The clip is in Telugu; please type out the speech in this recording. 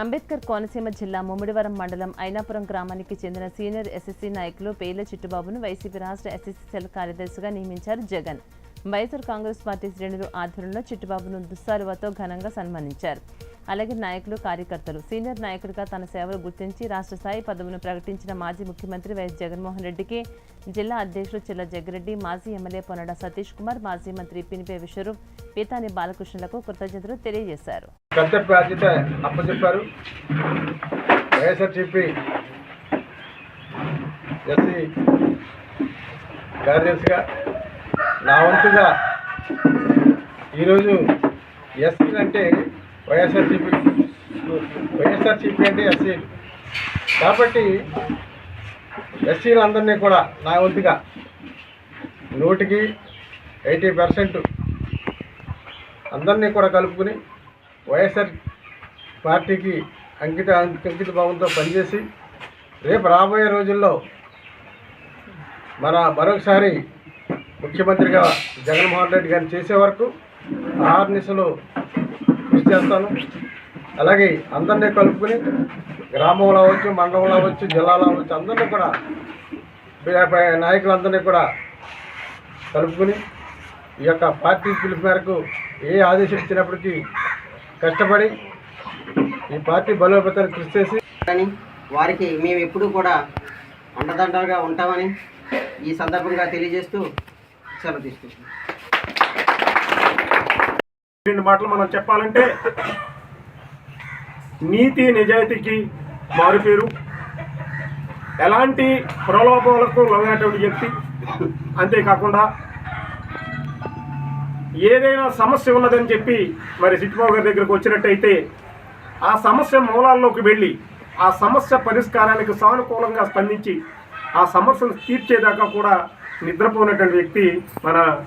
అంబేద్కర్ కోనసీమ జిల్లా ముమ్మిడివరం మండలం ఐనాపురం గ్రామానికి చెందిన సీనియర్ ఎస్ఎస్సీ నాయకులు పేర్ల చిట్టుబాబును వైసీపీ రాష్ట్ర ఎస్ఎస్సీ సెల్ కార్యదర్శిగా నియమించారు జగన్. వైఎస్ఆర్ కాంగ్రెస్ పార్టీ శ్రేణులు ఆధ్వర్యంలో చిట్టుబాబును దుస్సారువతో ఘనంగా సన్మానించారు. అలాగే నాయకులు కార్యకర్తలు. సీనియర్ నాయకుడిగా తన సేవలు గుర్తించి రాష్ట్ర స్థాయి పదవును ప్రకటించిన మాజీ ముఖ్యమంత్రి వైఎస్ జగన్మోహన్ రెడ్డికి జిల్లా అధ్యక్షులు చిల్ల జగ్గిరెడ్డి మాజీ ఎమ్మెల్యే పొన్నడ సతీష్ కుమార్ మాజీ మంత్రి పినిపే విశ్వరూప్ పీతాని బాలకృష్ణులకు కృతజ్ఞతలు తెలియజేశారు. కార్యదర్శిగా నా వంతుగా ఈరోజు ఎస్సీ అంటే వైఎస్ఆర్సీపీ వైఎస్ఆర్సీపీ అంటే ఎస్సీ. కాబట్టి ఎస్సీలందరినీ కూడా నా వంతుగా నూటికి ఎయిటీ పర్సెంట్ అందరినీ కూడా కలుపుకుని వైఎస్ఆర్ పార్టీకి అంకిత అంకిత భావంతో పనిచేసి రేపు రాబోయే రోజుల్లో మన మరొకసారి ముఖ్యమంత్రిగా జగన్మోహన్ రెడ్డి గారిని చేసే వరకు ఆహార్నిశలు కృషి చేస్తాను. అలాగే అందరినీ కలుపుకుని గ్రామంలో అవ్వచ్చు మండలంలో అవ్వచ్చు జిల్లాలో అవ్వచ్చు అందరినీ కూడా నాయకులందరినీ కూడా కలుపుకుని ఈ యొక్క పార్టీ పిలుపు మేరకు ఏ ఆదేశం ఇచ్చినప్పటికీ కష్టపడి ఈ పార్టీ బలోపేతానికి కృషి చేసి కానీ వారికి మేము ఎప్పుడూ కూడా అండదండలుగా ఉంటామని ఈ సందర్భంగా తెలియజేస్తూ సెలవు తీసుకుంటున్నాం రెండు మాటలు మనం చెప్పాలంటే నీతి నిజాయితీకి మారుపేరు ఎలాంటి ప్రలోభాలకు లొంగేటువంటి వ్యక్తి అంతేకాకుండా ఏదైనా సమస్య ఉన్నదని చెప్పి మరి సిట్టిబాబు గారి దగ్గరకు వచ్చినట్టయితే ఆ సమస్య మూలాల్లోకి వెళ్ళి ఆ సమస్య పరిష్కారానికి సానుకూలంగా స్పందించి ఆ సమస్యను తీర్చేదాకా కూడా నిద్రపోయినటువంటి వ్యక్తి మన